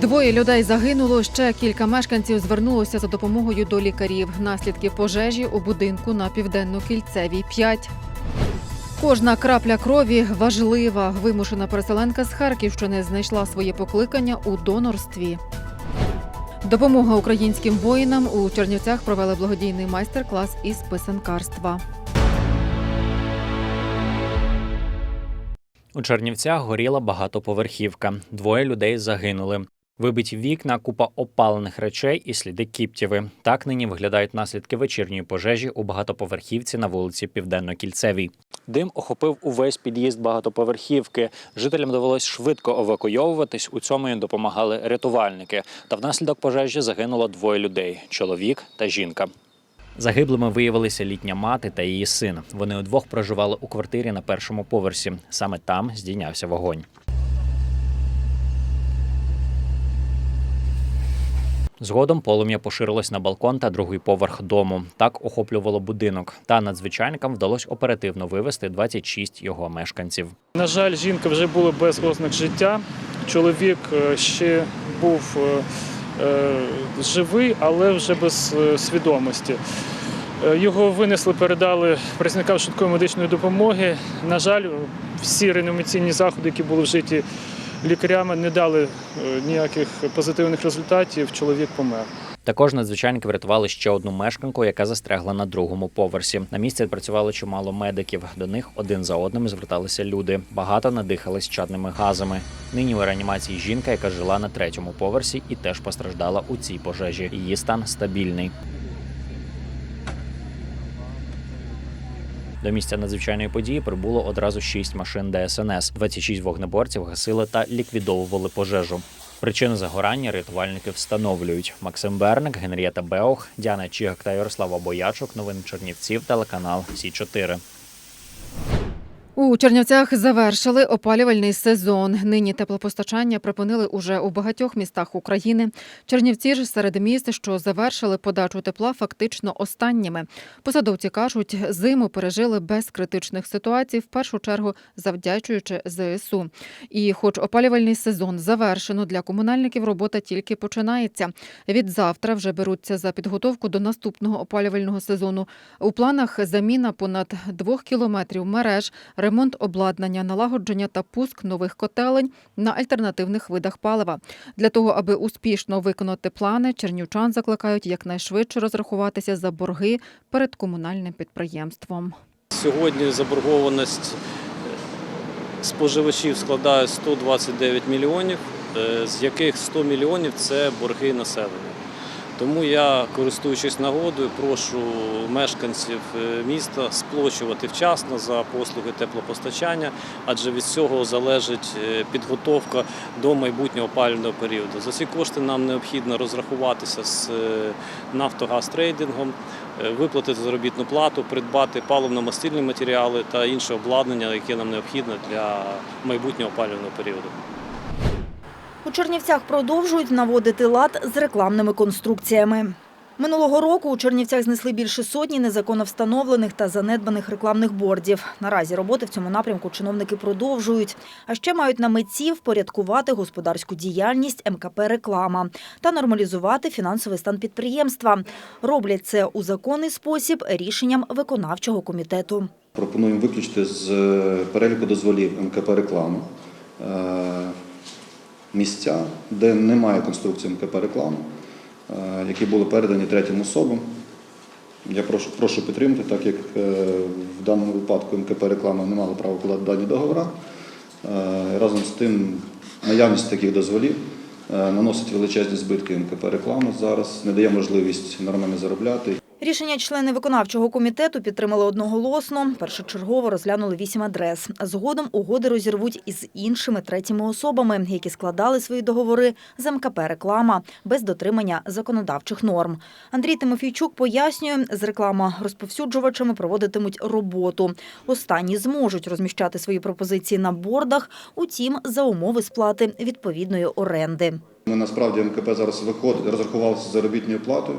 Двоє людей загинуло. Ще кілька мешканців звернулося за допомогою до лікарів. Наслідки пожежі у будинку на південно-кільцевій 5. Кожна крапля крові важлива. Вимушена переселенка з Харківщини знайшла своє покликання у донорстві. Допомога українським воїнам у Чернівцях провели благодійний майстер-клас із писанкарства. У Чернівцях горіла багатоповерхівка. Двоє людей загинули. Вибиті вікна, купа опалених речей і сліди кіптєви. Так нині виглядають наслідки вечірньої пожежі у багатоповерхівці на вулиці Південно-Кільцевій. Дим охопив увесь під'їзд багатоповерхівки. Жителям довелось швидко евакуйовуватись. У цьому їм допомагали рятувальники. Та внаслідок пожежі загинуло двоє людей: чоловік та жінка. Загиблими виявилися літня мати та її син. Вони удвох проживали у квартирі на першому поверсі. Саме там здійнявся вогонь. Згодом полум'я поширилось на балкон та другий поверх дому. Так охоплювало будинок. Та надзвичайникам вдалося оперативно вивезти 26 його мешканців. На жаль, жінка вже була без ознак життя. Чоловік е, ще був е, е, живий, але вже без е, свідомості. Його винесли, передали працівникам швидкої медичної допомоги. На жаль, всі реанімаційні заходи, які були вжиті лікарями, не дали е, ніяких позитивних результатів. Чоловік помер. Також надзвичайники врятували ще одну мешканку, яка застрягла на другому поверсі. На місці працювало чимало медиків. До них один за одним зверталися люди. Багато надихались чадними газами. Нині у реанімації жінка, яка жила на третьому поверсі, і теж постраждала у цій пожежі. Її стан стабільний. До місця надзвичайної події прибуло одразу шість машин ДСНС. 26 вогнеборців гасили та ліквідовували пожежу. Причини загорання рятувальники встановлюють. Максим Берник, Генрієта Беох, Діана Чігак та Ярослава Боячук. Новини Чернівців, телеканал Сі 4 У Чернівцях завершили опалювальний сезон. Нині теплопостачання припинили уже у багатьох містах України. Чернівці ж серед міст, що завершили подачу тепла, фактично останніми. Посадовці кажуть, зиму пережили без критичних ситуацій, в першу чергу завдячуючи ЗСУ. І, хоч опалювальний сезон завершено, для комунальників робота тільки починається. Від завтра вже беруться за підготовку до наступного опалювального сезону. У планах заміна понад двох кілометрів мереж, ремонт обладнання, налагодження та пуск нових котелень на альтернативних видах палива. Для того, аби успішно виконати плани, чернівчан закликають якнайшвидше розрахуватися за борги перед комунальним підприємством. Сьогодні заборгованість споживачів складає 129 мільйонів, е, з яких 100 мільйонів це борги населення. Тому я, користуючись нагодою, прошу мешканців е, міста сплачувати вчасно за послуги теплопостачання, адже від цього залежить е, підготовка до майбутнього опалювального періоду. За ці кошти нам необхідно розрахуватися з е, Нафтогазтрейдингом, виплатити заробітну плату, придбати паливно-мастильні матеріали та інше обладнання, яке нам необхідне для майбутнього опалювального періоду. У Чернівцях продовжують наводити лад з рекламними конструкціями. Минулого року у Чернівцях знесли більше сотні незаконно встановлених та занедбаних рекламних бордів. Наразі роботи в цьому напрямку чиновники продовжують. А ще мають на меті впорядкувати господарську діяльність МКП «Реклама» та нормалізувати фінансовий стан підприємства. Роблять це у законний спосіб рішенням виконавчого комітету. Пропонуємо виключити з е, переліку дозволів МКП реклами е, місця, де немає конструкції МКП реклами, е, які були передані третім особам. Я прошу, прошу підтримати, так як е, в даному випадку МКП реклама не мала права укладати дані договори. Е, Разом з тим, наявність таких дозволів наносить величезні збитки МКП реклами зараз, не дає можливість нормально заробляти. Рішення члени виконавчого комітету підтримали одноголосно. Першочергово розглянули вісім адрес. Згодом угоди розірвуть із іншими третіми особами, які складали свої договори з МКП «Реклама» без дотримання законодавчих норм. Андрій Тимофійчук пояснює, з реклама розповсюджувачами проводитимуть роботу. Останні зможуть розміщати свої пропозиції на бордах, утім, за умови сплати відповідної оренди. Ми насправді МКП зараз виходить, розрахувався з заробітною платою,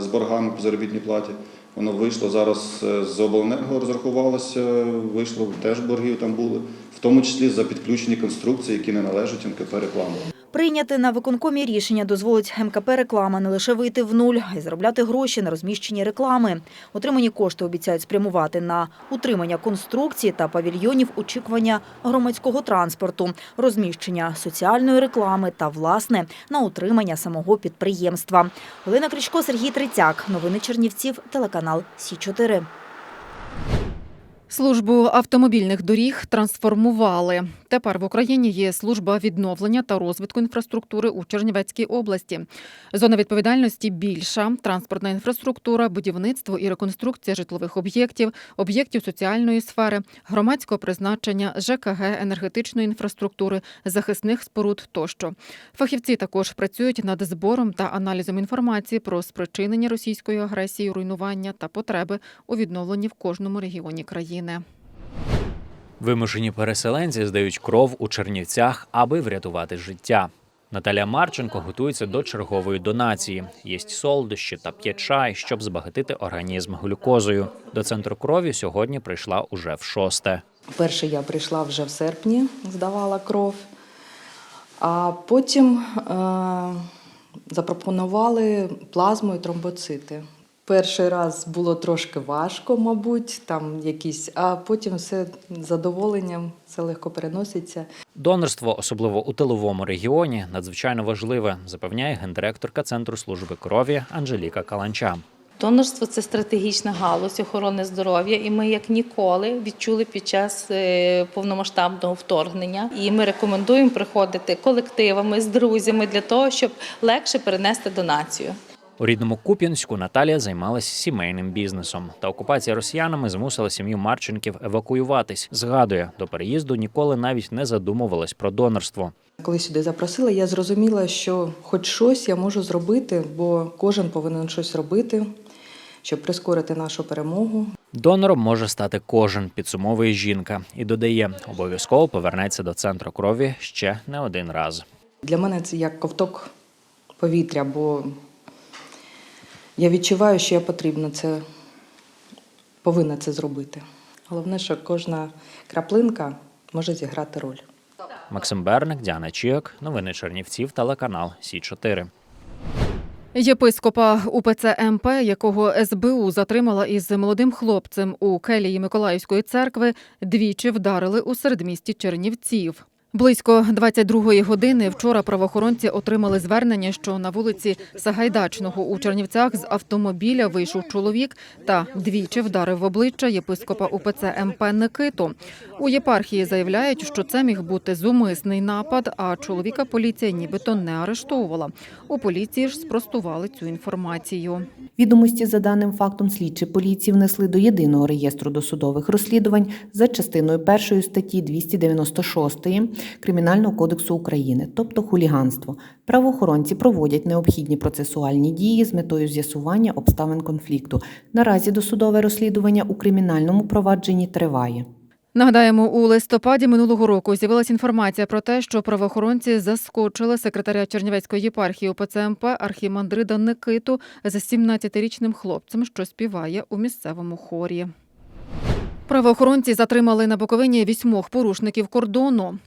з боргами по заробітній платі. Воно вийшло зараз е, з обленерго розрахувалося, вийшло теж боргів там були, в тому числі за підключені конструкції, які не належать МКП рекламу. Прийняти на виконкомі рішення дозволить МКП реклама не лише вийти в нуль, а й заробляти гроші на розміщенні реклами. Отримані кошти обіцяють спрямувати на утримання конструкції та павільйонів очікування громадського транспорту, розміщення соціальної реклами та, власне, на утримання самого підприємства. Олена Кричко, Сергій Трицяк. Новини Чернівців, телеканал Сі 4 Службу автомобільних доріг трансформували. Тепер в Україні є служба відновлення та розвитку інфраструктури у Чернівецькій області. Зона відповідальності більша: транспортна інфраструктура, будівництво і реконструкція житлових об'єктів, об'єктів соціальної сфери, громадського призначення, ЖКГ, енергетичної інфраструктури, захисних споруд тощо. Фахівці також працюють над збором та аналізом інформації про спричинення російської агресії, руйнування та потреби у відновленні в кожному регіоні країни. Вимушені переселенці здають кров у Чернівцях, аби врятувати життя. Наталя Марченко готується до чергової донації. Їсть солодощі та п'є чай, щоб збагатити організм глюкозою. До центру крові сьогодні прийшла уже в шосте. Перше я прийшла вже в серпні, здавала кров, а потім е- запропонували плазму і тромбоцити. Перший раз було трошки важко, мабуть, там якісь, а потім все з задоволенням, все легко переноситься. Донорство, особливо у тиловому регіоні, надзвичайно важливе, запевняє гендиректорка Центру служби крові Анжеліка Каланча. Донорство це стратегічна галузь охорони здоров'я, і ми як ніколи відчули під час е, повномасштабного вторгнення. І ми рекомендуємо приходити колективами з друзями для того, щоб легше перенести донацію. У рідному Куп'янську Наталія займалася сімейним бізнесом. Та окупація росіянами змусила сім'ю Марченків евакуюватись. Згадує, до переїзду ніколи навіть не задумувалась про донорство. Коли сюди запросили, я зрозуміла, що хоч щось я можу зробити, бо кожен повинен щось робити, щоб прискорити нашу перемогу. Донором може стати кожен, підсумовує жінка, і додає, обов'язково повернеться до центру крові ще не один раз. Для мене це як ковток повітря, бо я відчуваю, що я потрібна це, повинна це зробити. Головне, що кожна краплинка може зіграти роль. Максим Берник, Діана Чіок, новини Чернівців, телеканал Сі 4 Єпископа УПЦ МП, якого СБУ затримала із молодим хлопцем у келії Миколаївської церкви, двічі вдарили у середмісті Чернівців. Близько 22-ї години вчора правоохоронці отримали звернення, що на вулиці Сагайдачного у Чернівцях з автомобіля вийшов чоловік та двічі вдарив в обличчя єпископа УПЦ МП Никиту. У єпархії заявляють, що це міг бути зумисний напад, а чоловіка поліція нібито не арештовувала. У поліції ж спростували цю інформацію. Відомості за даним фактом слідчі поліції внесли до єдиного реєстру досудових розслідувань за частиною першої статті 296 Кримінального кодексу України, тобто хуліганство. Правоохоронці проводять необхідні процесуальні дії з метою з'ясування обставин конфлікту. Наразі досудове розслідування у кримінальному провадженні триває. Нагадаємо, у листопаді минулого року з'явилася інформація про те, що правоохоронці заскочили секретаря Чернівецької єпархії УПЦ МП архімандрида Никиту з 17-річним хлопцем, що співає у місцевому хорі. Правоохоронці затримали на Буковині вісьмох порушників кордону.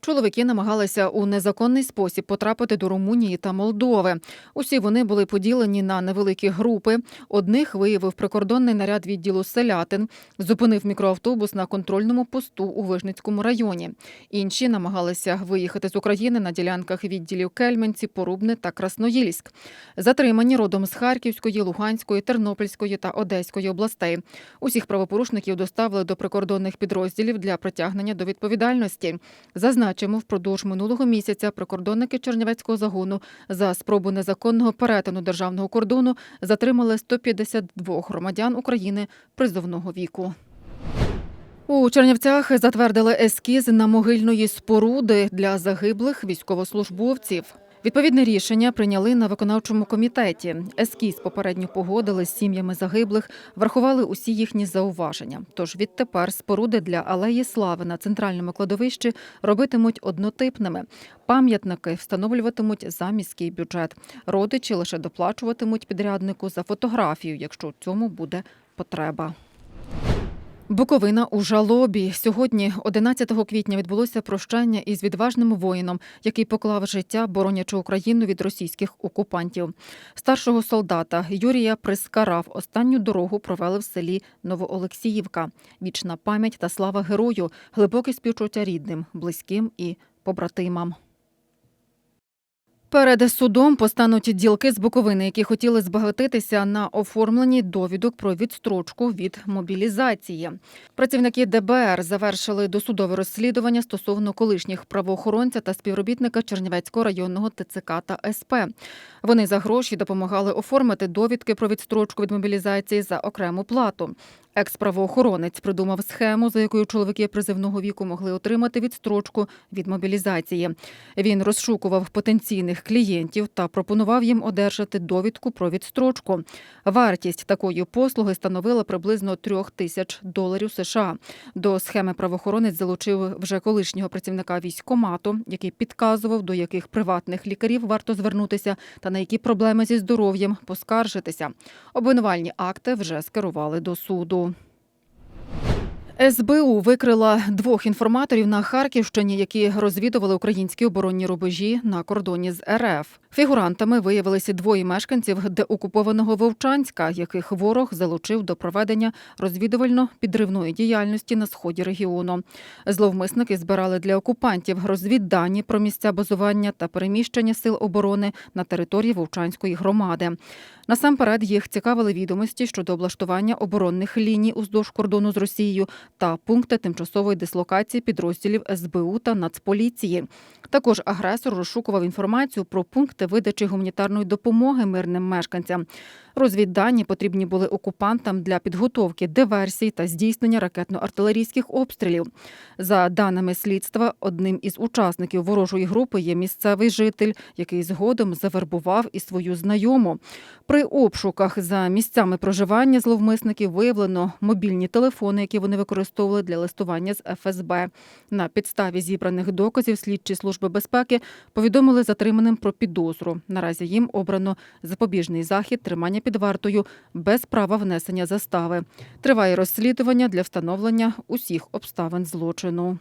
Чоловіки намагалися у незаконний спосіб потрапити до Румунії та Молдови. Усі вони були поділені на невеликі групи. Одних виявив прикордонний наряд відділу селятин, зупинив мікроавтобус на контрольному посту у Вижницькому районі. Інші намагалися виїхати з України на ділянках відділів Кельменці, Порубне та Красноїльськ. Затримані родом з Харківської, Луганської, Тернопільської та Одеської областей. Усіх правопорушників доставили до прикордонних підрозділів для притягнення до відповідальності. Зазначимо, впродовж минулого місяця прикордонники Чернівецького загону за спробу незаконного перетину державного кордону затримали 152 громадян України призовного віку. У Чернівцях затвердили ескіз на могильної споруди для загиблих військовослужбовців. Відповідне рішення прийняли на виконавчому комітеті. Ескіз попередньо погодили з сім'ями загиблих, врахували усі їхні зауваження. Тож відтепер споруди для алеї слави на центральному кладовищі робитимуть однотипними. Пам'ятники встановлюватимуть за міський бюджет. Родичі лише доплачуватимуть підряднику за фотографію, якщо в цьому буде потреба. Буковина у жалобі. Сьогодні, 11 квітня, відбулося прощання із відважним воїном, який поклав життя, боронячи Україну від російських окупантів. Старшого солдата Юрія Прискарав останню дорогу провели в селі Новоолексіївка. Вічна пам'ять та слава герою, глибоке співчуття рідним, близьким і побратимам. Перед судом постануть ділки з Буковини, які хотіли збагатитися на оформленні довідок про відстрочку від мобілізації. Працівники ДБР завершили досудове розслідування стосовно колишніх правоохоронця та співробітника Чернівецького районного ТЦК та СП. Вони за гроші допомагали оформити довідки про відстрочку від мобілізації за окрему плату. Екс-правоохоронець придумав схему, за якою чоловіки призивного віку могли отримати відстрочку від мобілізації. Він розшукував потенційних клієнтів та пропонував їм одержати довідку про відстрочку. Вартість такої послуги становила приблизно трьох тисяч доларів США. До схеми правоохоронець залучив вже колишнього працівника військкомату, який підказував, до яких приватних лікарів варто звернутися та на які проблеми зі здоров'ям поскаржитися. Обвинувальні акти вже скерували до суду. СБУ викрила двох інформаторів на Харківщині, які розвідували українські оборонні рубежі на кордоні з РФ. Фігурантами виявилися двоє мешканців деокупованого Вовчанська, яких ворог залучив до проведення розвідувально-підривної діяльності на сході регіону. Зловмисники збирали для окупантів розвіддані про місця базування та переміщення сил оборони на території Вовчанської громади. Насамперед їх цікавили відомості щодо облаштування оборонних ліній уздовж кордону з Росією та пункти тимчасової дислокації підрозділів СБУ та Нацполіції. Також агресор розшукував інформацію про пункти видачі гуманітарної допомоги мирним мешканцям. Розвіддані потрібні були окупантам для підготовки диверсій та здійснення ракетно-артилерійських обстрілів. За даними слідства, одним із учасників ворожої групи є місцевий житель, який згодом завербував і свою знайому. При обшуках за місцями проживання зловмисників виявлено мобільні телефони, які вони використовували для листування з ФСБ. На підставі зібраних доказів слідчі служби безпеки повідомили затриманим про підозру. Наразі їм обрано запобіжний захід тримання під вартою без права внесення застави. Триває розслідування для встановлення усіх обставин злочину.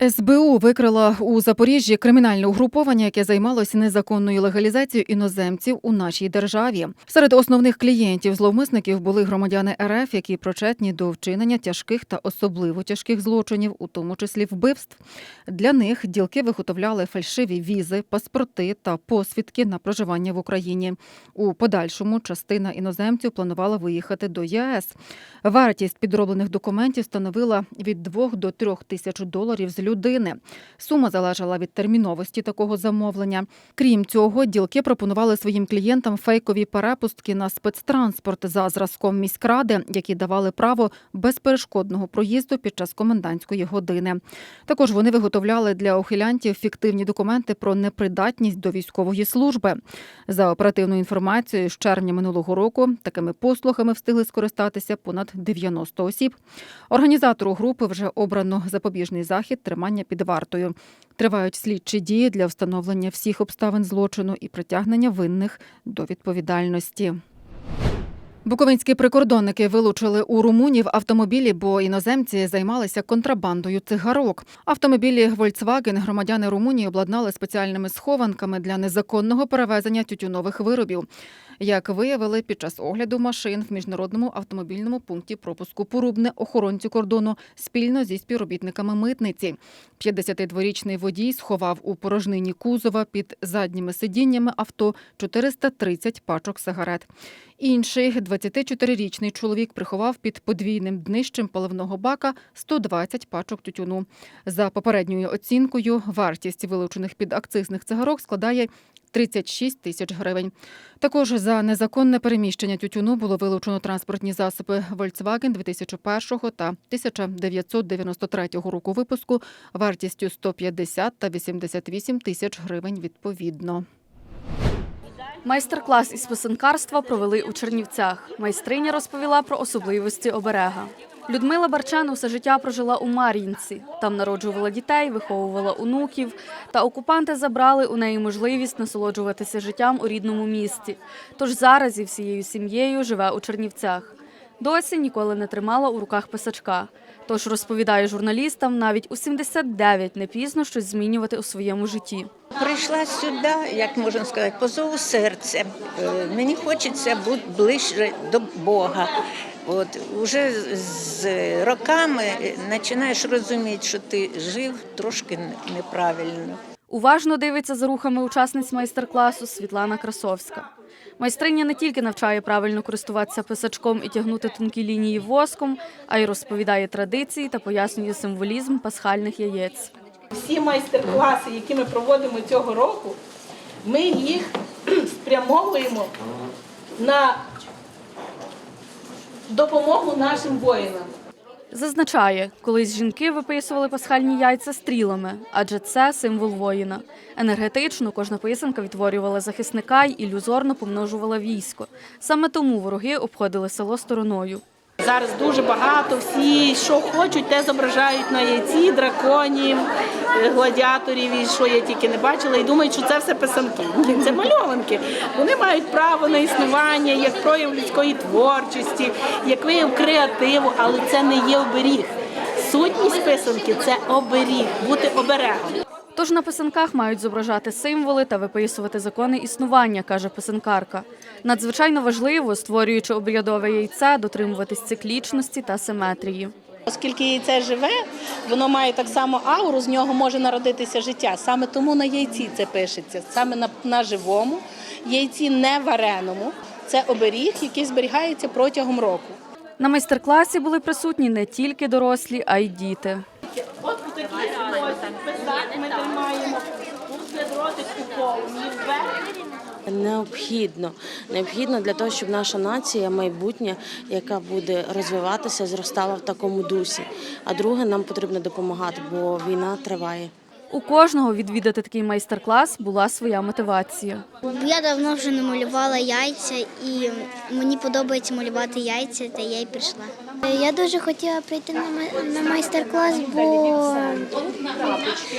СБУ викрила у Запоріжжі кримінальне угруповання, яке займалося незаконною легалізацією іноземців у нашій державі. Серед основних клієнтів зловмисників були громадяни РФ, які причетні до вчинення тяжких та особливо тяжких злочинів, у тому числі вбивств. Для них ділки виготовляли фальшиві візи, паспорти та посвідки на проживання в Україні. У подальшому частина іноземців планувала виїхати до ЄС. Вартість підроблених документів становила від 2 до 3 тисяч доларів з людини. Сума залежала від терміновості такого замовлення. Крім цього, ділки пропонували своїм клієнтам фейкові перепустки на спецтранспорт за зразком міськради, які давали право безперешкодного проїзду під час комендантської години. Також вони виготовляли для ухилянтів фіктивні документи про непридатність до військової служби. За оперативною інформацією, з червня минулого року такими послугами встигли скористатися понад 90 осіб. Організатору групи вже обрано запобіжний захід тримання під вартою. Тривають слідчі дії для встановлення всіх обставин злочину і притягнення винних до відповідальності. Буковинські прикордонники вилучили у румунів автомобілі, бо іноземці займалися контрабандою цигарок. Автомобілі Volkswagen громадяни Румунії обладнали спеціальними схованками для незаконного перевезення тютюнових виробів. Як виявили під час огляду машин в міжнародному автомобільному пункті пропуску Порубне охоронці кордону спільно зі співробітниками митниці. 52-річний водій сховав у порожнині кузова під задніми сидіннями авто 430 пачок сигарет. Інший 24-річний чоловік приховав під подвійним днищем паливного бака 120 пачок тютюну. За попередньою оцінкою, вартість вилучених під акцизних цигарок складає 36 тисяч гривень. Також за незаконне переміщення тютюну було вилучено транспортні засоби Volkswagen 2001 та 1993 року випуску вартістю 150 та 88 тисяч гривень відповідно. Майстер-клас із писанкарства провели у Чернівцях. Майстриня розповіла про особливості оберега. Людмила Барчан усе життя прожила у Мар'їнці. Там народжувала дітей, виховувала онуків. Та окупанти забрали у неї можливість насолоджуватися життям у рідному місті. Тож зараз зі всією сім'єю живе у Чернівцях. Досі ніколи не тримала у руках писачка. Тож розповідає журналістам, навіть у 79 не пізно щось змінювати у своєму житті. Прийшла сюди, як можна сказати, по зову серця. Е, Мені хочеться бути ближче до Бога. От уже з роками починаєш розуміти, що ти жив трошки неправильно. Уважно дивиться за рухами учасниць майстер-класу Світлана Красовська. Майстриня не тільки навчає правильно користуватися писачком і тягнути тонкі лінії воском, а й розповідає традиції та пояснює символізм пасхальних яєць. Всі майстер-класи, які ми проводимо цього року, ми їх спрямовуємо на допомогу нашим воїнам. Зазначає, колись жінки виписували пасхальні яйця стрілами, адже це символ воїна. Енергетично кожна писанка відтворювала захисника й ілюзорно помножувала військо. Саме тому вороги обходили село стороною. Зараз дуже багато всі, що хочуть, те зображають на яйці, драконів, е, гладіаторів і що я тільки не бачила, і думають, що це все писанки. Це мальованки. Вони мають право на існування як прояв людської творчості, як вияв креативу, але це не є оберіг. Сутність писанки це оберіг, бути оберегом. Тож на писанках мають зображати символи та виписувати закони існування, каже писанкарка. Надзвичайно важливо, створюючи обрядове яйце, дотримуватись циклічності та симетрії. Оскільки яйце живе, воно має так само ауру, з нього може народитися життя. Саме тому на яйці це пишеться, саме на, на живому яйці не вареному. Це оберіг, який зберігається протягом року. На майстер-класі були присутні не тільки дорослі, а й діти. От в такий спосіб писати ми тримаємо тут дротик повні вверх. Необхідно, необхідно для того, щоб наша нація майбутнє, яка буде розвиватися, зростала в такому дусі. А друге, нам потрібно допомагати, бо війна триває. У кожного відвідати такий майстер-клас була своя мотивація. Я давно вже не малювала яйця, і мені подобається малювати яйця, та я й прийшла. Я дуже хотіла прийти на на майстер-клас, бо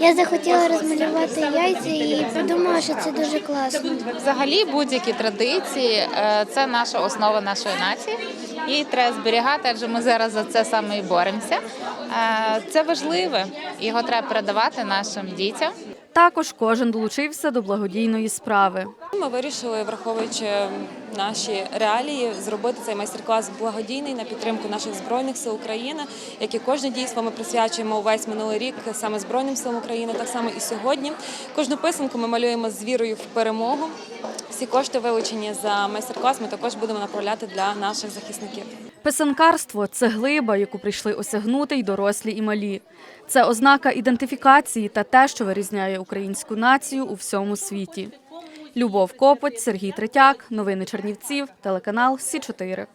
я захотіла розмалювати яйця і подумала, що це дуже класно. Взагалі, будь-які традиції е, це наша основа нашої нації. Її треба зберігати, адже ми зараз за це саме і боремося. Е, Це важливе, його треба передавати нашим дітям. Також кожен долучився до благодійної справи. Ми вирішили, враховуючи наші реалії, зробити цей майстер-клас благодійний на підтримку наших збройних сил України, як і кожне дійство ми присвячуємо увесь минулий рік саме збройним силам України, так само і сьогодні. Кожну писанку ми малюємо з вірою в перемогу. Всі кошти вилучені за майстер-клас. Ми також будемо направляти для наших захисників. Писанкарство це глиба, яку прийшли осягнути й дорослі, і малі. Це ознака ідентифікації та те, що вирізняє українську націю у всьому світі. Любов Копоть, Сергій Третяк, новини Чернівців, телеканал Сі 4